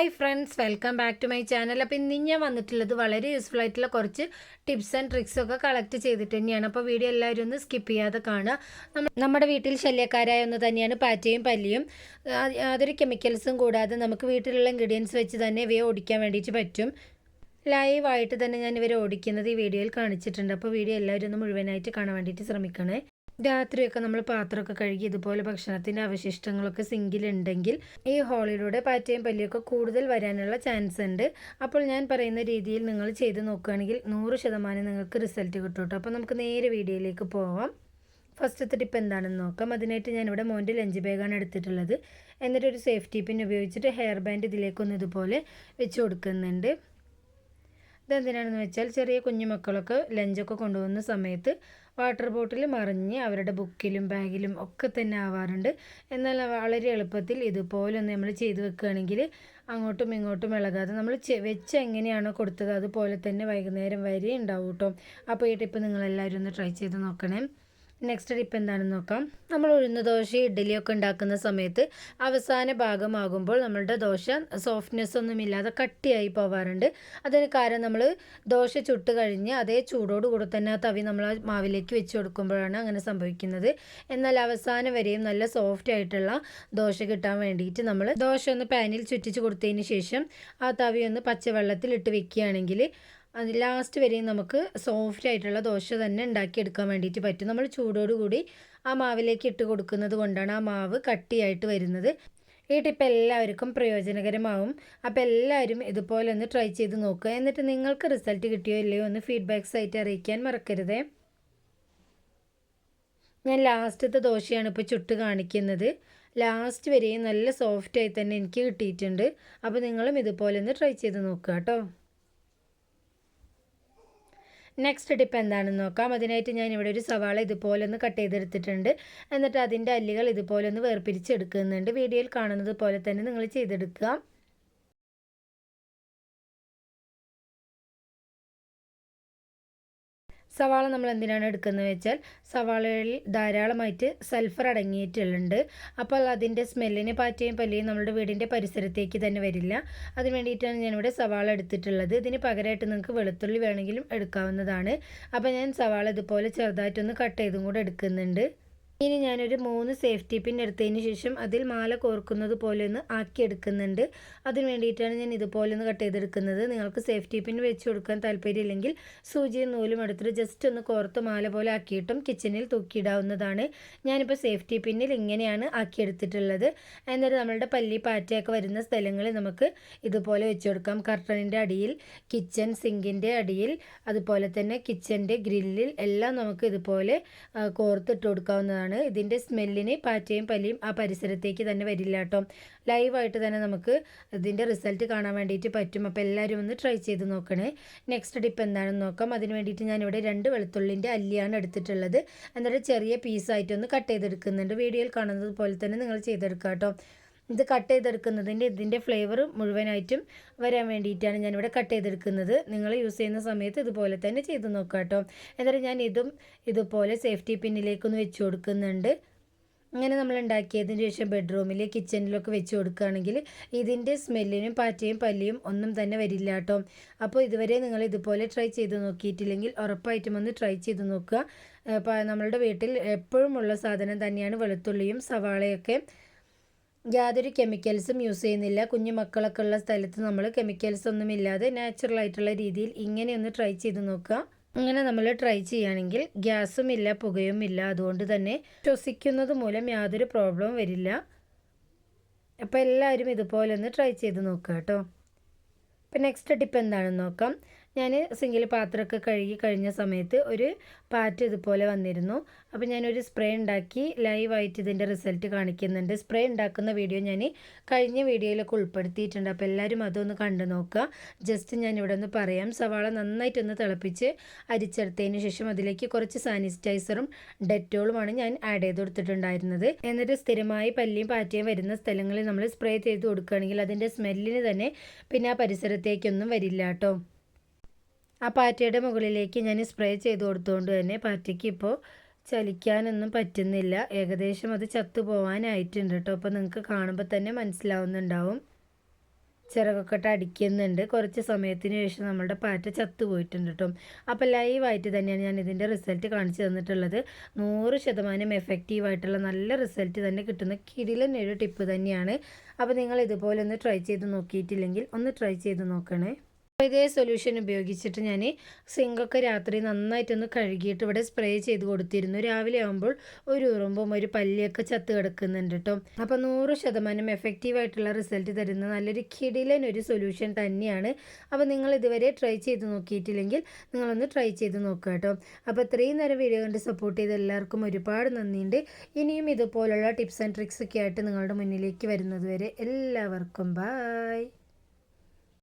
Hi friends welcome back to my channel അപ്പോൾ ഇന്ന് ഞാൻ വന്നിട്ടുള്ളത് വളരെ യൂസ്ഫുൾ ആയിട്ടുള്ള കുറച്ച് ടിപ്സ് ആൻഡ് ട്രിക്സ് ഒക്കെ കളക്ട് ചെയ്തിട്ട് തന്നെയാണ്. അപ്പോൾ വീഡിയോ എല്ലാവരും ഒന്ന് സ്കിപ്പ് ചെയ്യാതെ കാണുക. നമ്മ- നമ്മുടെ വീട്ടിൽ ശല്യക്കാരായ ഒന്ന് തന്നെയാണ് പാറ്റയും പല്ലിയും. അതൊരു കെമിക്കൽസും കൂടാതെ നമുക്ക് വീട്ടിലുള്ള ഇൻഗ്രീഡിയൻസ് വെച്ച് തന്നെ ഇവയെ ഓടിക്കാൻ വേണ്ടിയിട്ട് പറ്റും. ലൈവായിട്ട് തന്നെ ഞാൻ ഇവരെ ഓടിക്കുന്നത് ഈ വീഡിയോയിൽ കാണിച്ചിട്ടുണ്ട്. അപ്പോൾ വീഡിയോ എല്ലാവരും ഒന്ന് മുഴുവനായിട്ട് കാണാൻ വേണ്ടിയിട്ട് ശ്രമിക്കണേ. രാത്രിയൊക്കെ നമ്മൾ പാത്രമൊക്കെ കഴുകി ഇതുപോലെ ഭക്ഷണത്തിന്റെ അവശിഷ്ടങ്ങളൊക്കെ സിങ്കിലുണ്ടെങ്കിൽ ഈ ഹോളിലൂടെ പാറ്റയും പല്ലിയൊക്കെ കൂടുതൽ വരാനുള്ള ചാൻസ് ഉണ്ട്. അപ്പോൾ ഞാൻ പറയുന്ന രീതിയിൽ നിങ്ങൾ ചെയ്ത് നോക്കുകയാണെങ്കിൽ നൂറ് ശതമാനം നിങ്ങൾക്ക് റിസൾട്ട് കിട്ടും കേട്ടോ. അപ്പോൾ നമുക്ക് നേരെ വീഡിയോയിലേക്ക് പോവാം. ഫസ്റ്റത്തെ ടിപ്പ് എന്താണെന്ന് നോക്കാം. അതിനായിട്ട് ഞാനിവിടെ മോന്റെ ലഞ്ച് ബാഗാണ് എടുത്തിട്ടുള്ളത്. എന്നിട്ട് ഒരു സേഫ്റ്റി പിൻ ഉപയോഗിച്ചിട്ട് ഹെയർ ബാൻഡ് ഇതിലേക്കൊന്ന് ഇതുപോലെ വെച്ച് കൊടുക്കുന്നുണ്ട്. ഇതെന്തിനാണെന്ന് വെച്ചാൽ ചെറിയ കുഞ്ഞു മക്കളൊക്കെ ലഞ്ചൊക്കെ കൊണ്ടുപോകുന്ന സമയത്ത് വാട്ടർ ബോട്ടിൽ മറിഞ്ഞ് അവരുടെ ബുക്കിലും ബാഗിലും ഒക്കെ തന്നെ ആവാറുണ്ട്. എന്നാൽ വളരെ എളുപ്പത്തിൽ ഇതുപോലെ ഒന്ന് നമ്മൾ ചെയ്ത് വെക്കുകയാണെങ്കിൽ അങ്ങോട്ടും ഇങ്ങോട്ടും ഇളകാതെ നമ്മൾ വെച്ച് എങ്ങനെയാണോ കൊടുത്തത് അതുപോലെ തന്നെ വൈകുന്നേരം വരെ ഉണ്ടാവും കേട്ടോ അപ്പോൾ ഈ ടിപ്പ് നിങ്ങളെല്ലാവരും ഒന്ന് ട്രൈ ചെയ്ത് നോക്കണേ. നെക്സ്റ്റ് ടിപ്പ് എന്താണെന്ന് നോക്കാം. നമ്മൾ ഉഴുന്ന ദോശ ഇഡ്ഡലിയൊക്കെ ഉണ്ടാക്കുന്ന സമയത്ത് അവസാന ഭാഗമാകുമ്പോൾ നമ്മളുടെ ദോശ സോഫ്റ്റ്നെസ് ഒന്നുമില്ലാതെ കട്ടിയായി പോവാറുണ്ട്. അതിന് കാരണം നമ്മൾ ദോശ ചുട്ട് കഴിഞ്ഞ് അതേ ചൂടോടുകൂടെ തന്നെ ആ തവി നമ്മൾ മാവിലേക്ക് വെച്ച് കൊടുക്കുമ്പോഴാണ് അങ്ങനെ സംഭവിക്കുന്നത്. എന്നാൽ അവസാനം വരെയും നല്ല സോഫ്റ്റ് ആയിട്ടുള്ള ദോശ കിട്ടാൻ വേണ്ടിയിട്ട് നമ്മൾ ദോശ ഒന്ന് പാനിൽ ചുറ്റിച്ച് കൊടുത്തതിന് ശേഷം ആ തവി ഒന്ന് പച്ചവെള്ളത്തിൽ ഇട്ട് വെക്കുകയാണെങ്കിൽ അത് ലാസ്റ്റ് വരെയും നമുക്ക് സോഫ്റ്റ് ആയിട്ടുള്ള ദോശ തന്നെ ഉണ്ടാക്കിയെടുക്കാൻ വേണ്ടിയിട്ട് പറ്റും. നമ്മൾ ചൂടോടുകൂടി ആ മാവിലേക്ക് ഇട്ട് കൊടുക്കുന്നത് കൊണ്ടാണ് ആ മാവ് കട്ടിയായിട്ട് വരുന്നത്. ഈ ടിപ്പ് എല്ലാവർക്കും പ്രയോജനകരമാവും. അപ്പോൾ എല്ലാവരും ഇതുപോലെ ഒന്ന് ട്രൈ ചെയ്ത് നോക്കുക. എന്നിട്ട് നിങ്ങൾക്ക് റിസൾട്ട് കിട്ടിയോ ഇല്ലയോ ഒന്ന് ഫീഡ്ബാക്ക്സ് ആയിട്ട് അറിയിക്കാൻ മറക്കരുത്. ഞാൻ ലാസ്റ്റത്തെ ദോശയാണ് ഇപ്പോൾ ചുട്ട് കാണിക്കുന്നത്. ലാസ്റ്റ് വരെയും നല്ല സോഫ്റ്റായി തന്നെ എനിക്ക് കിട്ടിയിട്ടുണ്ട്. അപ്പോൾ നിങ്ങളും ഇതുപോലെ ഒന്ന് ട്രൈ ചെയ്ത് നോക്കുക കേട്ടോ. നെക്സ്റ്റ് ടിപ്പ് എന്താണെന്ന് നോക്കാം. അതിനായിട്ട് ഞാൻ ഇവിടെ ഒരു സവാള ഇതുപോലെ ഒന്ന് കട്ട് ചെയ്തെടുത്തിട്ടുണ്ട്. എന്നിട്ട് അതിന്റെ അല്ലികൾ ഇതുപോലെ ഒന്ന് വേർപിരിച്ചെടുക്കുന്നുണ്ട്. വീഡിയോയിൽ കാണുന്നത് പോലെ തന്നെ നിങ്ങൾ ചെയ്തെടുക്കുക. സവാള നമ്മൾ എന്തിനാണ് എടുക്കുന്നത് വെച്ചാൽ സവാളയിൽ ധാരാളമായിട്ട് സൾഫർ അടങ്ങിയിട്ടുള്ളുണ്ട് അപ്പോൾ അതിന്റെ സ്മെല്ലിന് പാറ്റയും പല്ലിയും നമ്മുടെ വീടിന്റെ പരിസരത്തേക്ക് തന്നെ വരില്ല. അതിന് വേണ്ടിയിട്ടാണ് ഞാനിവിടെ സവാള എടുത്തിട്ടുള്ളത്. ഇതിന് പകരമായിട്ട് നിങ്ങൾക്ക് വെളുത്തുള്ളി വേണമെങ്കിലും എടുക്കാവുന്നതാണ്. അപ്പോൾ ഞാൻ സവാള ഇതുപോലെ ചെറുതായിട്ടൊന്ന് കട്ട് ചെയ്തും കൂടെ എടുക്കുന്നുണ്ട്. ഇനി ഞാനൊരു മൂന്ന് സേഫ്റ്റി പിൻ എടുത്തതിന് ശേഷം അതിൽ മാല കോർക്കുന്നത് പോലെ ഒന്ന് ആക്കിയെടുക്കുന്നുണ്ട്. അതിന് വേണ്ടിയിട്ടാണ് ഞാൻ ഇതുപോലെ ഒന്ന് കട്ട് ചെയ്തെടുക്കുന്നത്. നിങ്ങൾക്ക് സേഫ്റ്റി പിൻ വെച്ച് കൊടുക്കാൻ താല്പര്യമില്ലെങ്കിൽ സൂചിയും നൂലും എടുത്തിട്ട് ജസ്റ്റ് ഒന്ന് കോർത്ത് മാല പോലെ ആക്കിയിട്ടും കിച്ചണിൽ തൂക്കിയിടാവുന്നതാണ്. ഞാനിപ്പോൾ സേഫ്റ്റി പിന്നിൽ ഇങ്ങനെയാണ് ആക്കിയെടുത്തിട്ടുള്ളത്. എന്നിട്ട് നമ്മളുടെ പല്ലി പാറ്റയൊക്കെ വരുന്ന സ്ഥലങ്ങളിൽ നമുക്ക് ഇതുപോലെ വെച്ച് കൊടുക്കാം. കർട്ടണിന്റെ അടിയിൽ കിച്ചൺ സിങ്കിന്റെ അടിയിൽ അതുപോലെ തന്നെ കിച്ചന്റെ ഗ്രില്ലിൽ എല്ലാം നമുക്ക് ഇതുപോലെ കോർത്തിട്ട് കൊടുക്കാവുന്നതാണ്. ഇതിന്റെ സ്മെല്ലിന് പാറ്റയും പല്ലിയും ആ പരിസരത്തേക്ക് തന്നെ വരില്ല കേട്ടോ. ലൈവായിട്ട് തന്നെ നമുക്ക് ഇതിന്റെ റിസൾട്ട് കാണാൻ വേണ്ടിയിട്ട് പറ്റും. അപ്പോൾ എല്ലാവരും ഒന്ന് ട്രൈ ചെയ്ത് നോക്കണേ. നെക്സ്റ്റ് ടിപ്പ് എന്താണെന്ന് നോക്കാം. അതിന് വേണ്ടിയിട്ട് ഞാനിവിടെ രണ്ട് വെളുത്തുള്ളിന്റെ അല്ലിയാണ് എടുത്തിട്ടുള്ളത്. എന്നിട്ട് ചെറിയ പീസായിട്ടൊന്ന് കട്ട് ചെയ്തെടുക്കുന്നുണ്ട്. വീഡിയോയിൽ കാണുന്നത് പോലെ തന്നെ നിങ്ങൾ ചെയ്തെടുക്കുക കേട്ടോ. ഇത് കട്ട് ചെയ്തെടുക്കുന്നതിന്റെ ഇതിന്റെ ഫ്ലേവർ മുഴുവനായിട്ടും വരാൻ വേണ്ടിയിട്ടാണ് ഞാനിവിടെ കട്ട് ചെയ്തെടുക്കുന്നത്. നിങ്ങൾ യൂസ് ചെയ്യുന്ന സമയത്ത് ഇതുപോലെ തന്നെ ചെയ്ത് നോക്കുക കേട്ടോ. എന്നിട്ട് ഞാൻ ഇതും ഇതുപോലെ സേഫ്റ്റി പിന്നിലേക്കൊന്ന് വെച്ച് കൊടുക്കുന്നുണ്ട്. അങ്ങനെ നമ്മൾ ഉണ്ടാക്കിയതിന് ശേഷം ബെഡ്റൂമിൽ കിച്ചണിലൊക്കെ വെച്ച് കൊടുക്കുകയാണെങ്കിൽ ഇതിന്റെ സ്മെല്ലിനും പാറ്റയും പല്ലിയും ഒന്നും തന്നെ വരില്ല കേട്ടോ. അപ്പോൾ ഇതുവരെ നിങ്ങൾ ഇതുപോലെ ട്രൈ ചെയ്ത് നോക്കിയിട്ടില്ലെങ്കിൽ ഉറപ്പായിട്ടും ഒന്ന് ട്രൈ ചെയ്ത് നോക്കുക. നമ്മളുടെ വീട്ടിൽ എപ്പോഴുമുള്ള സാധനം തന്നെയാണ് വെളുത്തുള്ളിയും സവാളയൊക്കെ. യാതൊരു കെമിക്കൽസും യൂസ് ചെയ്യുന്നില്ല. കുഞ്ഞു മക്കളൊക്കെ ഉള്ള സ്ഥലത്ത് നമ്മൾ കെമിക്കൽസ് ഒന്നും ഇല്ലാതെ നാച്ചുറൽ ആയിട്ടുള്ള രീതിയിൽ ഇങ്ങനെ ഒന്ന് ട്രൈ ചെയ്ത് നോക്കുക. അങ്ങനെ നമ്മൾ ട്രൈ ചെയ്യുകയാണെങ്കിൽ ഗ്യാസും ഇല്ല പുകയും ഇല്ല അതുകൊണ്ട് തന്നെ ശ്വസിക്കുന്നത് മൂലം യാതൊരു പ്രോബ്ലവും വരില്ല. അപ്പോൾ എല്ലാവരും ഇതുപോലെ ഒന്ന് ട്രൈ ചെയ്ത് നോക്കുക കേട്ടോ. ഇപ്പം നെക്സ്റ്റ് ടിപ്പ് എന്താണെന്ന് നോക്കാം. ഞാൻ സിംഗിൾ പാത്രമൊക്കെ കഴുകി കഴിഞ്ഞ സമയത്ത് ഒരു പാറ്റ് ഇതുപോലെ വന്നിരുന്നു. അപ്പോൾ ഞാനൊരു സ്പ്രേ ഉണ്ടാക്കി ലൈവായിട്ട് ഇതിന്റെ റിസൾട്ട് കാണിക്കുന്നുണ്ട്. സ്പ്രേ ഉണ്ടാക്കുന്ന വീഡിയോ ഞാൻ കഴിഞ്ഞ വീഡിയോയിലൊക്കെ ഉൾപ്പെടുത്തിയിട്ടുണ്ട്. അപ്പോൾ എല്ലാവരും അതൊന്ന് കണ്ടു നോക്കുക. ജസ്റ്റ് ഞാൻ ഇവിടെ ഒന്ന് പറയാം. സവാള നന്നായിട്ടൊന്ന് തിളപ്പിച്ച് അരിച്ചെടുത്തതിന് ശേഷം അതിലേക്ക് കുറച്ച് സാനിറ്റൈസറും ഡെറ്റോളുമാണ് ഞാൻ ആഡ് ചെയ്ത് കൊടുത്തിട്ടുണ്ടായിരുന്നത്. എന്നിട്ട് സ്ഥിരമായി പല്ലിയും പാറ്റയും വരുന്ന സ്ഥലങ്ങളിൽ നമ്മൾ സ്പ്രേ ചെയ്ത് കൊടുക്കുകയാണെങ്കിൽ അതിന്റെ സ്മെല്ലിന് തന്നെ പിന്നെ ആ പരിസരത്തേക്കൊന്നും വരില്ല കേട്ടോ. ആ പാറ്റയുടെ മുകളിലേക്ക് ഞാൻ സ്പ്രേ ചെയ്ത് കൊടുത്തുകൊണ്ട് തന്നെ പാറ്റയ്ക്ക് ഇപ്പോൾ ചലിക്കാനൊന്നും പറ്റുന്നില്ല. ഏകദേശം അത് ചത്തു പോകാനായിട്ടുണ്ട് കേട്ടോ അപ്പോൾ നിങ്ങൾക്ക് കാണുമ്പോൾ തന്നെ മനസ്സിലാവുന്നുണ്ടാവും. ചിറകൊക്കെട്ട് അടിക്കുന്നുണ്ട്. കുറച്ച് സമയത്തിന് ശേഷം നമ്മളുടെ പാറ്റ ചത്തു പോയിട്ടുണ്ട് കേട്ടോ അപ്പോൾ ലൈവായിട്ട് തന്നെയാണ് ഞാൻ ഇതിന്റെ റിസൾട്ട് കാണിച്ചു തന്നിട്ടുള്ളത്. നൂറ് ശതമാനം എഫക്റ്റീവായിട്ടുള്ള നല്ല റിസൾട്ട് തന്നെ കിട്ടുന്ന കിടിലൻ ടിപ്പ് തന്നെയാണ്. അപ്പോൾ നിങ്ങൾ ഇതുപോലെ ഒന്ന് ട്രൈ ചെയ്ത് നോക്കിയിട്ടില്ലെങ്കിൽ ഒന്ന് ട്രൈ ചെയ്ത് നോക്കണേ. ഇതേ സൊല്യൂഷൻ ഉപയോഗിച്ചിട്ട് ഞാൻ സിങ്കൊക്കെ രാത്രി നന്നായിട്ടൊന്ന് കഴുകിയിട്ട് ഇവിടെ സ്പ്രേ ചെയ്ത് കൊടുത്തിരുന്നു. രാവിലെ ആകുമ്പോൾ ഒരു ഉറുമ്പും ഒരു പല്ലിയൊക്കെ ചത്ത് കിടക്കുന്നുണ്ട് കേട്ടോ അപ്പോൾ നൂറ് ശതമാനം എഫക്റ്റീവായിട്ടുള്ള റിസൾട്ട് തരുന്ന നല്ലൊരു കിടിലൻ ഒരു സൊല്യൂഷൻ തന്നെയാണ്. അപ്പോൾ നിങ്ങൾ ഇതുവരെ ട്രൈ ചെയ്ത് നോക്കിയിട്ടില്ലെങ്കിൽ നിങ്ങളൊന്ന് ട്രൈ ചെയ്ത് നോക്കുക കേട്ടോ അപ്പോൾ ഇത്രയും നേരം വീഡിയോ കണ്ട് സപ്പോർട്ട് ചെയ്ത് എല്ലാവർക്കും ഒരുപാട് നന്ദിയുണ്ട്. ഇനിയും ഇതുപോലുള്ള ടിപ്സ് ആൻഡ് ട്രിക്സ് ഒക്കെ ആയിട്ട് നിങ്ങളുടെ മുന്നിലേക്ക് വരുന്നത് വരെ എല്ലാവർക്കും ബായ്